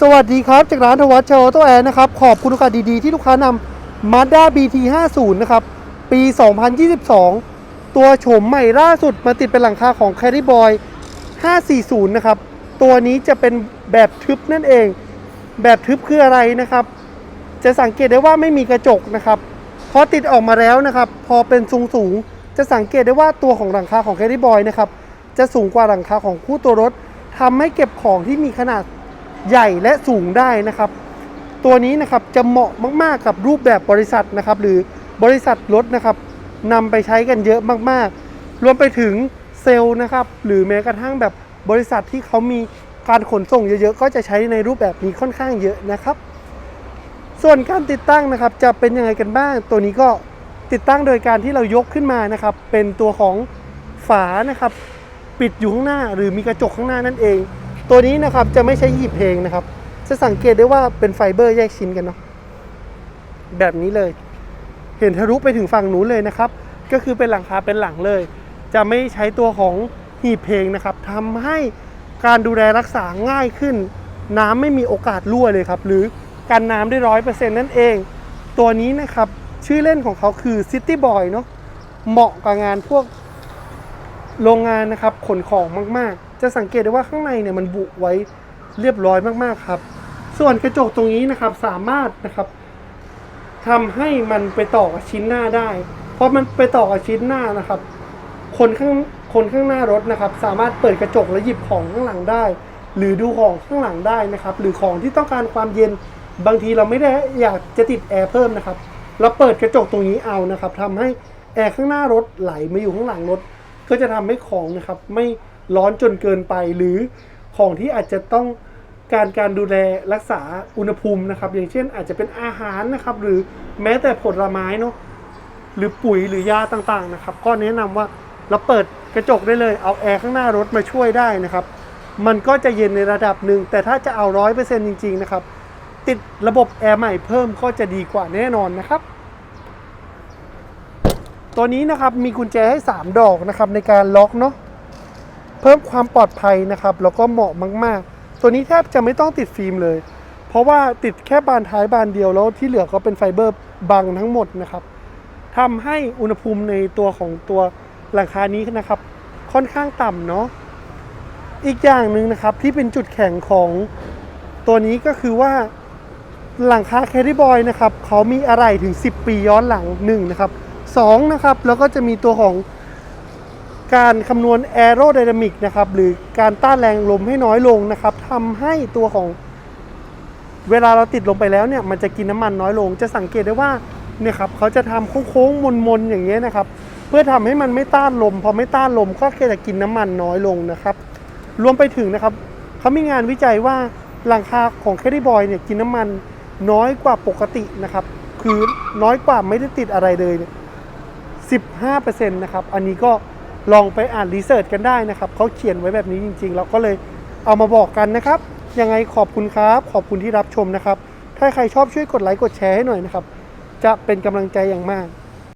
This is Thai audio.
สวัสดีครับ จากร้านทวัชเชอร์โตแอนนะครับ ขอบคุณโอกาสดีๆ ที่ลูกค้านำ Mazda BT 50 นะครับ ปี 2022 ตัวโฉมใหม่ล่าสุดมาติดเป็นหลังคาของ Carry Boy 540 นะครับ ตัวนี้จะเป็นแบบทึบนั่นเอง แบบทึบคืออะไรนะครับ จะสังเกตได้ว่าไม่มีกระจกนะครับ พอติดออกมาแล้วนะครับ พอเป็นสูงสูงจะสังเกตได้ว่าตัวของหลังคาของ Carry Boy นะครับ จะสูงกว่าหลังคาของคู่ตัวรถทำให้เก็บของที่มีขนาด ใหญ่และสูงได้นะครับ ตัวนี้นะครับจะเหมาะมากๆกับรูปแบบบริษัทนะครับ หรือบริษัทรถนะครับนำไปใช้กันเยอะมากๆ รวมไปถึงเซลล์นะครับ หรือแม้กระทั่งแบบบริษัทที่เขามีการขนส่งเยอะๆ ก็จะใช้ในรูปแบบนี้ค่อนข้างเยอะนะครับ ส่วนการติดตั้งนะครับจะเป็นยังไงกันบ้าง ตัวนี้ก็ติดตั้งโดยการที่เรายกขึ้นมานะครับ เป็นตัวของฝานะครับ ปิดอยู่ข้างหน้า หรือมีกระจกข้างหน้านั่นเอง ตัวนี้นะครับจะไม่ใช้หีบเพลงนะครับ จะสังเกตได้ว่าเป็นไฟเบอร์แยกชิ้นกันเนาะแบบนี้เลย เห็นทะลุไปถึงฝั่งนู้นเลยนะครับ ก็คือเป็นหลังคาเป็นหลังเลย จะไม่ใช้ตัวของหีบเพลงนะครับทำให้การดูแลรักษาง่ายขึ้น น้ำไม่มีโอกาสรั่วเลยครับ หรือกันน้ำได้ร้อยเปอร์เซ็นต์นั่นเอง ตัวนี้นะครับชื่อเล่นของเขาคือ City Boy เนาะเหมาะกับงานพวกโรงงานนะครับขนของมาก ๆ จะสังเกตได้ว่าข้างในเนี่ยมันบุไว้เรียบร้อยมากๆครับ ส่วนกระจกตรงนี้นะครับสามารถนะครับทำให้มันไปต่อกับชิ้นหน้าได้ เพราะมันไปต่อกับชิ้นหน้านะครับ คนข้างคนข้างหน้ารถนะครับ สามารถเปิดกระจกแล้วหยิบของข้างหลังได้ หรือดูของข้างหลังได้นะครับ หรือของที่ต้องการความเย็นบางทีเราไม่ได้อยากจะติดแอร์เพิ่มนะครับเราเปิดกระจกตรงนี้เอานะครับทำให้แอร์ข้างหน้ารถไหลมาอยู่ข้างหลังรถ ก็จะทำให้ของนะครับไม่ ร้อนจนเกินไปหรือของที่อาจจะต้องการการดูแลรักษาอุณหภูมินะครับ อย่างเช่นอาจจะเป็นอาหารนะครับ หรือแม้แต่ผลไม้เนาะหรือปุ๋ยหรือยาต่างๆนะครับ ก็แนะนำว่าเราเปิดกระจกได้เลย เอาแอร์ข้างหน้ารถมาช่วยได้นะครับ มันก็จะเย็นในระดับหนึ่ง แต่ถ้าจะเอาร้อยเปอร์เซ็นต์จริง ๆ นะครับ ติดระบบแอร์ใหม่เพิ่มก็จะดีกว่าแน่นอนนะครับ ตัวนี้นะครับมีกุญแจให้ 3 ดอกนะครับในการล็อกเนาะ เพิ่มความปลอดภัยนะครับแล้วก็เหมาะมากๆ ตัวนี้แทบจะไม่ต้องติดฟิล์มเลย เพราะว่าติดแค่บานท้ายบานเดียวแล้วที่เหลือก็เป็นไฟเบอร์บังทั้งหมดนะครับทำให้อุณหภูมิในตัวของตัวหลังคานี้นะครับ ค่อนข้างต่ำเนาะอีกอย่างหนึ่งนะครับที่เป็นจุดแข็งของตัวนี้ก็คือว่าหลังคาแคริบอยนะครับเขามีอะไรถึง 10 ปีย้อนหลัง1นะครับ2นะครับแล้วก็จะมีตัวของ การคำนวณแอโร d y นามิกนะครับหรือการต้านแรงลมให้น้อยลงนะครับทำให้ตัวของเวลาเราติดลงไปแล้วเนี่ยมันจะกินน้ำมันน้อยลง จะสังเกตได้ว่าเนี่ยครับเขาจะทำโค้งๆมนๆอย่างเงี้ยนะครับ เพื่อทำให้มันไม่ต้านลม พอไม่ต้านลมก็แค่จะกินน้ำมันน้อยลงนะครับ รวมไปถึงนะครับเขามีงานวิจัยว่าหลังคาของแคดดี้บอยเนี่ยกินน้ำมันน้อยกว่าปกตินะครับ คือน้อยกว่าไม่ได้ติดอะไรเลยเนี่ย15%นะครับ อันนี้ก็ ลองไปอ่านรีเสิร์ชกันได้นะครับเขาเขียนไว้แบบนี้จริง ๆ เราก็เลยเอามาบอกกันนะครับ ยังไงขอบคุณครับ ขอบคุณที่รับชมนะครับ ถ้าใครชอบช่วยกดไลค์กดแชร์ให้หน่อยนะครับ จะเป็นกำลังใจอย่างมาก